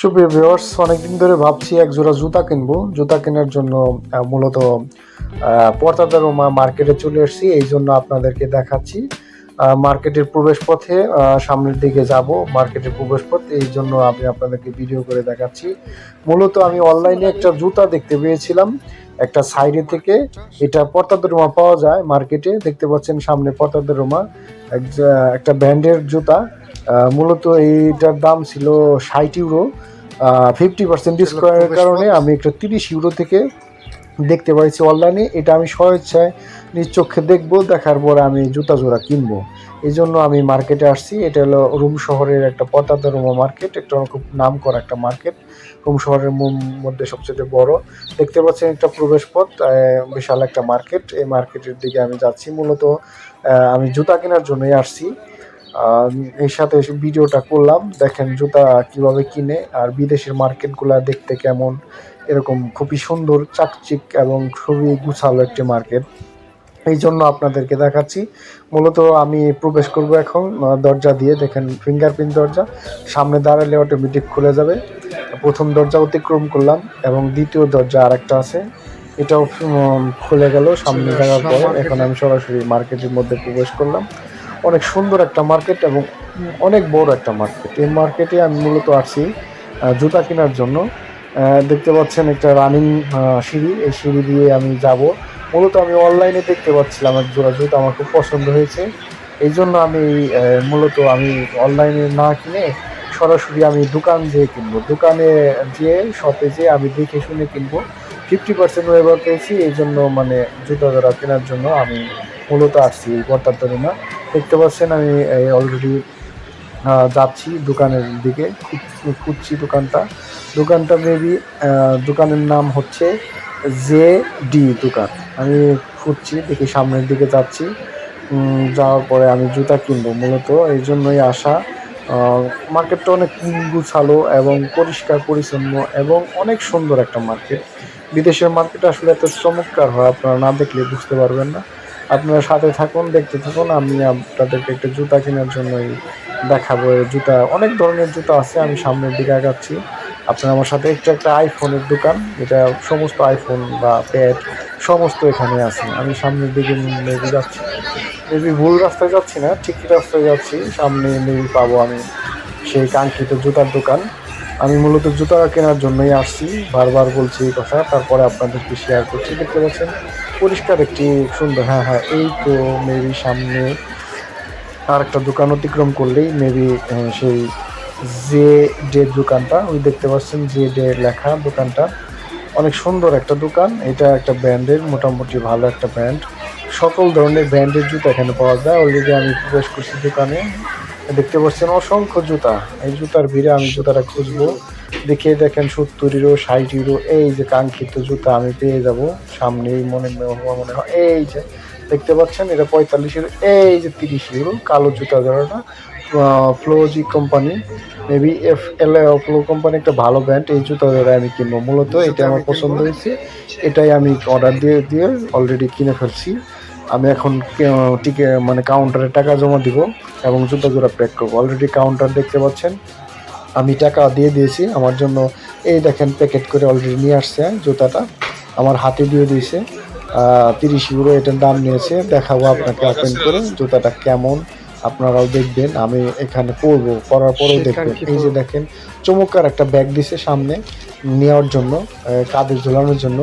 সুপ্রিয় ভিউয়ার্স অনেকদিন ধরে ভাবছি এক জোড়া জুতা কিনবো। জুতা কেনার জন্য মূলত পর্তাদার মার্কেটে চলে এসেছি, এই জন্য আপনাদেরকে দেখাচ্ছি। মার্কেটের প্রবেশ পথে সামনের দিকে যাব মার্কেটের প্রবেশ পথ এই জন্য আমি আপনাদেরকে ভিডিও করে দেখাচ্ছি। মূলত আমি অনলাইনে একটা জুতা দেখতে পেয়েছিলাম, একটা সাইডে থেকে। এটা পর্তাদরমা পাওয়া যায় মার্কেটে দেখতে পাচ্ছেন সামনে পর্তাদরমা একটা ব্র্যান্ডের জুতা। মূলত এইটার দাম ছিল ষাট ইউরো ফিফটি পার্সেন্ট ডিসকাউন্টের কারণে আমি একটা তিরিশ ইউরো থেকে দেখতে পাইছি অনলাইনে এটা আমি স্বেচ্ছায় নিজ চোখে দেখব দেখার পরে আমি জুতা জোড়া কিনবো। এই জন্য আমি মার্কেটে আসছি। এটা হলো রুম শহরের একটা পতাকা রুমা মার্কেট একটা খুব নাম করা একটা মার্কেট রুম শহরের মধ্যে সবচেয়ে বড়। দেখতে পাচ্ছেন একটা প্রবেশ পথ বিশাল একটা মার্কেট এই মার্কেটের দিকে আমি যাচ্ছি। মূলত আমি জুতা কেনার জন্যই আসছি। এর সাথে ভিডিওটা করলাম। দেখেন জুতা কীভাবে কিনে আর বিদেশের মার্কেটগুলো দেখতে কেমন এরকম খুবই সুন্দর চাকচিক এবং খুবই গুছালো একটি মার্কেট। এই জন্য আপনাদেরকে দেখাচ্ছি। মূলত আমি প্রবেশ করব এখন দরজা দিয়ে। দেখেন ফিঙ্গারপ্রিন্ট দরজা। সামনে দাঁড়ালে অটোমেটিক খুলে যাবে। প্রথম দরজা অতিক্রম করলাম এবং দ্বিতীয় দরজা আরেকটা আছে। এটাও খুলে গেল সামনে যাওয়ার পর। এখন আমি সরাসরি মার্কেটের মধ্যে প্রবেশ করলাম। অনেক সুন্দর একটা মার্কেট এবং অনেক বড় একটা মার্কেট। এই মার্কেটে আমি মূলত আসছি জুতা কেনার জন্য। দেখতে পাচ্ছেন একটা রানিং সিঁড়ি। এই সিঁড়ি দিয়ে আমি যাব। মূলত আমি অনলাইনে দেখতে পাচ্ছিলাম এক জোড়া জুতো, আমার খুব পছন্দ হয়েছে। এই জন্য আমি মূলত আমি অনলাইনে না কিনে সরাসরি আমি দোকান যেয়ে কিনবো। দোকানে যেয়ে, শপে যেয়ে আমি দেখে শুনে কিনবো। ফিফটি পার্সেন্ট ওয়েবার পেয়েছি, এই জন্য মানে জুতা জোড়া কেনার জন্য আমি মূলত আসছি এই বর্তার দেখতে পাচ্ছেন, আমি অলরেডি যাচ্ছি দোকানের দিকে, খুঁজ- খুঁজছি দোকানটা। দোকানটা মেবি দোকানের নাম হচ্ছে জে ডি দোকান। আমি খুঁজছি, দেখি সামনের দিকে যাচ্ছি। যাওয়ার পরে আমি জুতা কিনবো মূলত, এই জন্যই আসা। মার্কেটটা অনেক গুছালো এবং পরিষ্কার, পরিচ্ছন্ন এবং অনেক সুন্দর একটা মার্কেট বিদেশের মার্কেট আসলে এত চমৎকার হয়, আপনারা না দেখলে বুঝতে পারবেন না। আপনারা সাথে থাকুন, দেখতে থাকুন। আমি আপনাদেরকে একটা জুতা কেনার জন্যই দেখাবো। জুতা, অনেক ধরনের জুতা আছে, আমি সামনের দিকে আগাচ্ছি। আপনার আমার সাথে একটু একটা আইফোনের দোকান এটা সমস্ত আইফোন বা প্যাড সমস্ত এখানে আছে। আমি সামনের দিকে যাচ্ছি। মেবি ভুল রাস্তায় যাচ্ছি না, ঠিক রাস্তায় যাচ্ছি। সামনে মেবি পাবো আমি। সেই কাঙ্ক্ষিত জুতার দোকান। আমি মূলত জুতা কেনার জন্যই আসছি, বারবার বলছি এই কথা, তারপরে আপনাদেরকে শেয়ার করছি, দেখতে পাচ্ছেন? পরিষ্কার একটি সুন্দর হ্যাঁ হ্যাঁ এই তো মেবি সামনে আর একটা দোকান অতিক্রম করলেই মেবি সেই জে ডে দোকানটা, ওই দেখতে পাচ্ছেন জে ডে লেখা দোকানটা। অনেক সুন্দর একটা দোকান, এটা একটা ব্র্যান্ডের, মোটামুটি ভালো একটা ব্র্যান্ড। সকল ধরনের ব্র্যান্ডের জুতা এখানে পাওয়া যায়। অলরেডি আমি প্রবেশ করছি দোকানে। দেখতে পাচ্ছেন অসংখ্য জুতা। এই জুতার ভিড়ে আমি জুতাটা খুঁজবো। দেখে দেখেন সত্তর ইউরো ষাট ইউরো এই যে কাঙ্ক্ষিত জুতা আমি পেয়ে যাব। সামনেই মনে মনে হয়, এই যে দেখতে পাচ্ছেন, এটা পঁয়তাল্লিশ ইউরো এই যে তিরিশ ইউরো কালো জুতা জোড়াটা ফ্লোজি company maybe F L flow company একটা ভালো ব্র্যান্ড এই জুতা জোড়া আমি কিনবো। মূলত এটা আমার পছন্দ হয়েছে। এটাই আমি অর্ডার দিয়ে দিয়ে অলরেডি কিনে ফেলছি। আমি এখন টিকে মানে কাউন্টারে টাকা জমা দিব এবং জুতা জোড়া প্যাক করব। অলরেডি কাউন্টার দেখতে পাচ্ছেন। আমি টাকা দিয়ে দিয়েছি। আমার জন্য এই দেখেন প্যাকেট করে অলরেডি নিয়ে আসছে জুতাটা। আমার হাতে দিয়ে দিয়েছে। তিরিশ ইউরো এটার দাম নিয়েছে। দেখাবো আপনাকে ওপেন করে জুতাটা কেমন। আপনারাও দেখবেন। আমি এখানে পরবো। পরার পরেও দেখবেন। এই যে দেখেন চমৎকার একটা ব্যাগ দিছে সামনে। নেওয়ার জন্য কাঁধে ঝোলানোর জন্য।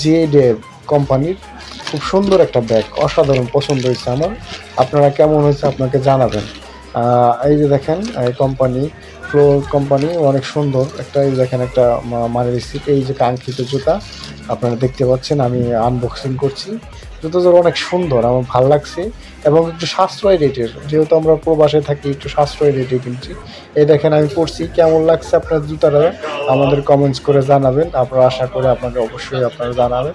জে ডে কোম্পানির খুব সুন্দর একটা ব্যাগ, অসাধারণ পছন্দ হয়েছে আমার। আপনারা কেমন হয়েছে আপনাকে জানাবেন। এই যে দেখেন, এই কোম্পানি ফ্লো কোম্পানি অনেক সুন্দর। একটা এই দেখেন, একটা মানে রিসিট এই যে কাঙ্ক্ষিত জুতা। আপনারা দেখতে পাচ্ছেন, আমি আনবক্সিং করছি। জুতো জোড়া অনেক সুন্দর, আমার ভালো লাগছে। এবং একটু সাশ্রয় রেটের, যেহেতু আমরা প্রবাসে থাকি, একটু সাশ্রয় রেটে কিনছি। এই দেখেন, আমি পড়ছি, কেমন লাগছে আপনার জুতাটা? আমাদের কমেন্টস করে জানাবেন। আপনারা আশা করে আপনাকে অবশ্যই আপনারা জানাবেন।